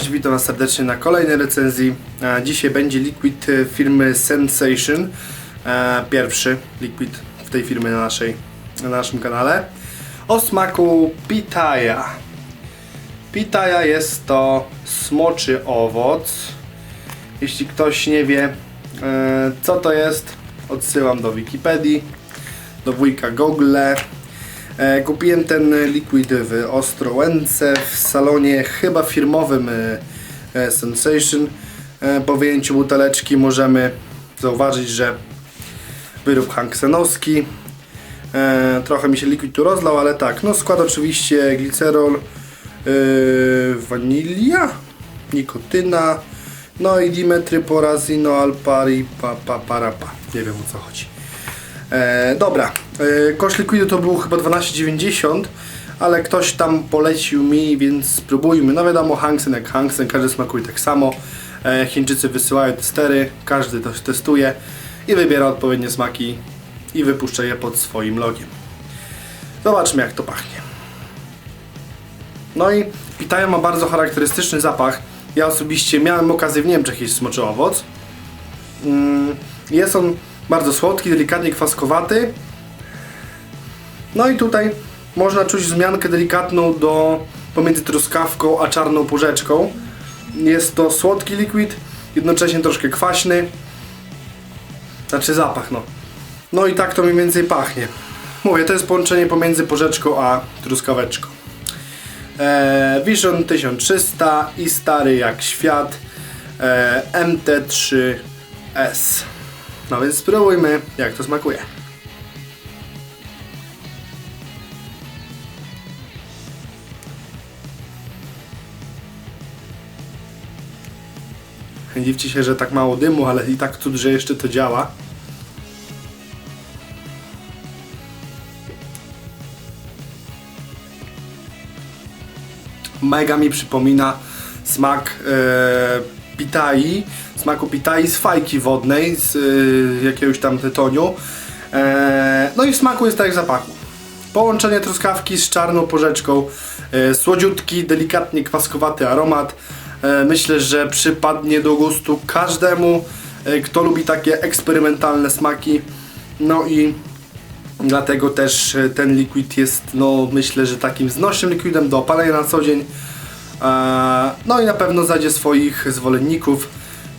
witam Was serdecznie na kolejnej recenzji. E, Dzisiaj będzie liquid e, firmy Sensation. E, Pierwszy liquid w tej firmy na, naszej, na naszym kanale. O smaku pitaya. Pitaya jest to smoczy owoc. Jeśli ktoś nie wie co to jest, odsyłam do Wikipedii, do wujka Google. E, Kupiłem ten liquid w Ostrołęce w salonie chyba firmowym e, e, Sensation. Po wyjęciu buteleczki możemy zauważyć, że wyrób hanksenowski. Trochę mi się liquid tu rozlał, ale tak, no skład oczywiście glicerol, wanilia, nikotyna, no i dimetryporazino alpari pa, pa, para, pa. Nie wiem o co chodzi. E, dobra, e, koszt likwidu to był chyba 12,90 ale ktoś tam polecił mi, więc spróbujmy. No wiadomo, Hangsen jak Hangsen, każdy smakuje tak samo. E, Chińczycy wysyłają testery, każdy to testuje i wybiera odpowiednie smaki i wypuszcza je pod swoim logiem. Zobaczmy jak to pachnie. No i pitaja ma bardzo charakterystyczny zapach. Ja osobiście miałem okazję w Niemczech jeść smoczy owoc. Mm, Jest on bardzo słodki, delikatnie kwaskowaty. No i tutaj można czuć wzmiankę delikatną do pomiędzy truskawką a czarną porzeczką. Jest to słodki liquid, jednocześnie troszkę kwaśny. Znaczy zapach, no. No i tak to mniej więcej pachnie. Mówię, to jest połączenie pomiędzy porzeczką a truskaweczką. Eee, Vision 1300 i stary jak świat eee, MT3S. No więc spróbujmy jak to smakuje. Dziwcie się, że tak mało dymu, ale i tak cud, że jeszcze to działa. Mega mi przypomina smak e, pitai, smaku pitai z fajki wodnej, z e, jakiegoś tam tytoniu. E, no i w smaku jest tak jak w zapachu. Połączenie truskawki z czarną porzeczką, e, słodziutki, delikatnie kwaskowaty aromat. E, myślę, że przypadnie do gustu każdemu, e, kto lubi takie eksperymentalne smaki. No i dlatego też e, ten liquid jest, no myślę, że takim znośnym liquidem do opalenia na co dzień. E, No i na pewno znajdzie swoich zwolenników.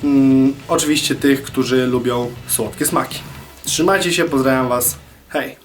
Mm, Oczywiście tych, którzy lubią słodkie smaki. Trzymajcie się, pozdrawiam Was. Hej!